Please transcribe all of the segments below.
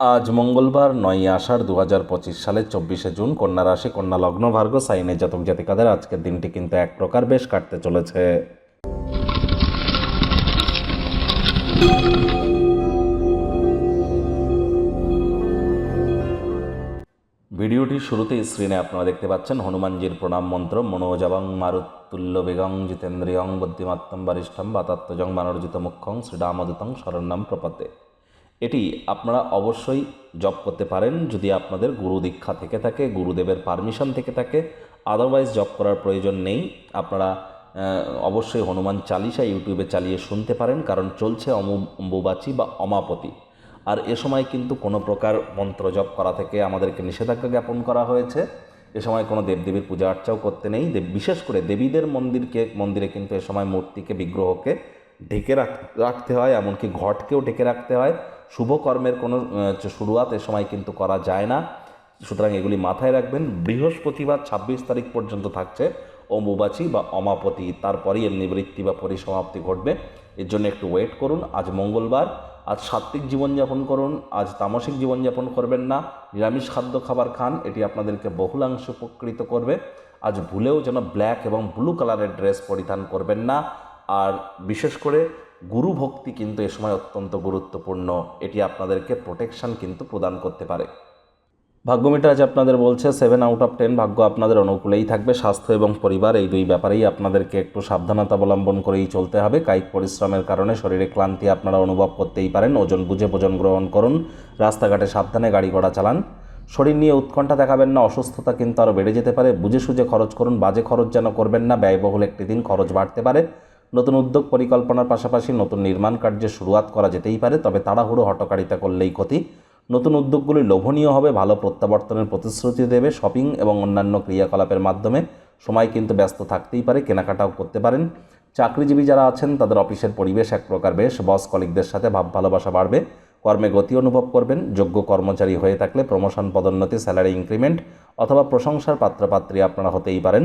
আজ মঙ্গলবার নয় আষাঢ় দু হাজার পঁচিশ সালের চব্বিশে জুন কন্যা রাশি, কন্যা লগ্ন, ভার্গ সাইনের জাতক জাতিকাদের আজকের দিনটি কিন্তু এক প্রকার বেশ কাটতে চলেছে। ভিডিওটির শুরুতেই স্ক্রিনে আপনারা দেখতে পাচ্ছেন হনুমানজির প্রণাম মন্ত্র মনোজাবং মারুতুল্য বেগং জিতেন্দ্রিয়ং বুদ্ধিমাত্তম বরিষ্ঠম বাতাত্মজং মানর্জিত মুখ্যং শ্রীরামদূতং শরণ্যম প্রপতে এটি আপনারা অবশ্যই জপ করতে পারেন যদি আপনাদের গুরু দীক্ষা থেকে থাকে, গুরুদেবের পারমিশন থেকে থাকে। আদারওয়াইজ জপ করার প্রয়োজন নেই। আপনারা অবশ্যই হনুমান চালিসা ইউটিউবে চালিয়ে শুনতে পারেন, কারণ চলছে অমু- অম্বুবাচী বা অমাপতি। আর এ সময় কিন্তু কোনো প্রকার মন্ত্র জপ করা থেকে আমাদেরকে নিষেধাজ্ঞা জ্ঞাপন করা হয়েছে। এ সময় কোনো দেবদেবীর পূজা অর্চাও করতে নেই। বিশেষ করে দেবীদের মন্দিরকে, মন্দিরে কিন্তু এ সময় মূর্তিকে, বিগ্রহকে ঢেকে রাখ- রাখতে হয়, এমনকি ঘটকেও ঢেকে রাখতে হয়। শুভ কর্মের কোনো শুরুয়াত এ সময় কিন্তু করা যায় না। সুতরাং এগুলি মাথায় রাখবেন। বৃহস্পতিবার ছাব্বিশ তারিখ পর্যন্ত থাকছে অম্বুবাচী বা অমাপতি। তারপরেই এর নিবৃত্তি বা পরিসমাপ্তি ঘটবে। এর জন্য একটু ওয়েট করুন। আজ মঙ্গলবার। আজ সাত্ত্বিক জীবনযাপন করুন। আজ তামসিক জীবনযাপন করবেন না। নিরামিষ খাদ্য খাবার খান। এটি আপনাদেরকে বহুলাংশে উপকৃত করবে। আজ ভুলেও যেন ব্ল্যাক এবং ব্লু কালারের ড্রেস পরিধান করবেন না। আর বিশেষ করে গুরু ভক্তি কিন্তু এ সময় অত্যন্ত গুরুত্বপূর্ণ। এটি আপনাদেরকে প্রোটেকশন কিন্তু প্রদান করতে পারে। ভাগ্যমিটার আজ আপনাদের বলছে সেভেন আউট অফ টেন ভাগ্য আপনাদের অনুকূলেই থাকবে। স্বাস্থ্য এবং পরিবার এই দুই ব্যাপারেই আপনাদেরকে একটু সাবধানতা অবলম্বন করেই চলতে হবে। কায়িক পরিশ্রমের কারণে শরীরে ক্লান্তি আপনারা অনুভব করতেই পারেন। ওজন বুঝে ভোজন গ্রহণ করুন। রাস্তাঘাটে সাবধানে গাড়ি ঘোড়া চালান। শরীর নিয়ে উৎকণ্ঠা দেখাবেন না, অসুস্থতা কিন্তু আরও বেড়ে যেতে পারে। বুঝে সুঝে খরচ করুন। বাজে খরচ যেন করবেন না, ব্যয়বহুল একটি দিন খরচ বাড়তে পারে। নতুন উদ্যোগ পরিকল্পনার পাশাপাশি নতুন নির্মাণ কার্যের শুরুয়াত করা যেতেই পারে, তবে তাড়াহুড়ো হটকারিতা করলেই ক্ষতি। নতুন উদ্যোগগুলি লোভনীয় হবে, ভালো প্রত্যাবর্তনের প্রতিশ্রুতি দেবে শপিং এবং অন্যান্য ক্রিয়াকলাপের মাধ্যমে। সময় কিন্তু ব্যস্ত থাকতেই পারে, কেনাকাটাও করতে পারেন। চাকরিজীবী যারা আছেন, তাদের অফিসের পরিবেশ এক প্রকার বেশ। বস কলিকদের সাথে ভাব ভালোবাসা বাড়বে, কর্মে গতি অনুভব করবেন, যোগ্য কর্মচারী হয়ে থাকলে প্রমোশন পদোন্নতি, স্যালারি ইনক্রিমেন্ট অথবা প্রশংসার পাত্রপাত্রী আপনারা হতেই পারেন।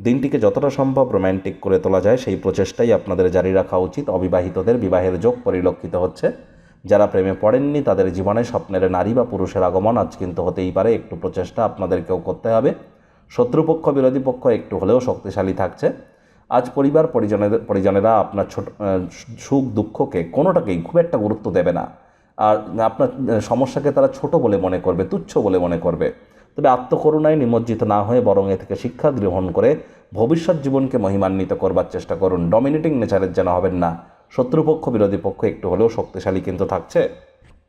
দিনটিকে যতটা সম্ভব রোম্যান্টিক করে তোলা যায়, সেই প্রচেষ্টাই আপনাদের জারি রাখা উচিত। অবিবাহিতদের বিবাহের যোগ পরিলক্ষিত হচ্ছে। যারা প্রেমে পড়েননি, তাদের জীবনে স্বপ্নের নারী বা পুরুষের আগমন আজ কিন্তু হতেই পারে। একটু প্রচেষ্টা আপনাদেরকেও করতে হবে। শত্রুপক্ষ, বিরোধী পক্ষ একটু হলেও শক্তিশালী থাকছে। আজ পরিবার, পরিজনের, পরিজনেরা আপনার ছোট সুখ, দুঃখকে কোনোটাকেই খুব একটা গুরুত্ব দেবে না। আর আপনার সমস্যাকে তারা ছোট বলে মনে করবে, তুচ্ছ বলে মনে করবে। তবে আত্মকরুণায় নিমজ্জিত না হয়ে বরং এ থেকে শিক্ষা গ্রহণ করে ভবিষ্যৎ জীবনকে মহিমান্বিত করবার চেষ্টা করুন। ডমিনেটিং নেচারের যেন হবেন না। শত্রুপক্ষ, বিরোধী পক্ষ একটু হলেও শক্তিশালী কিন্তু থাকছে।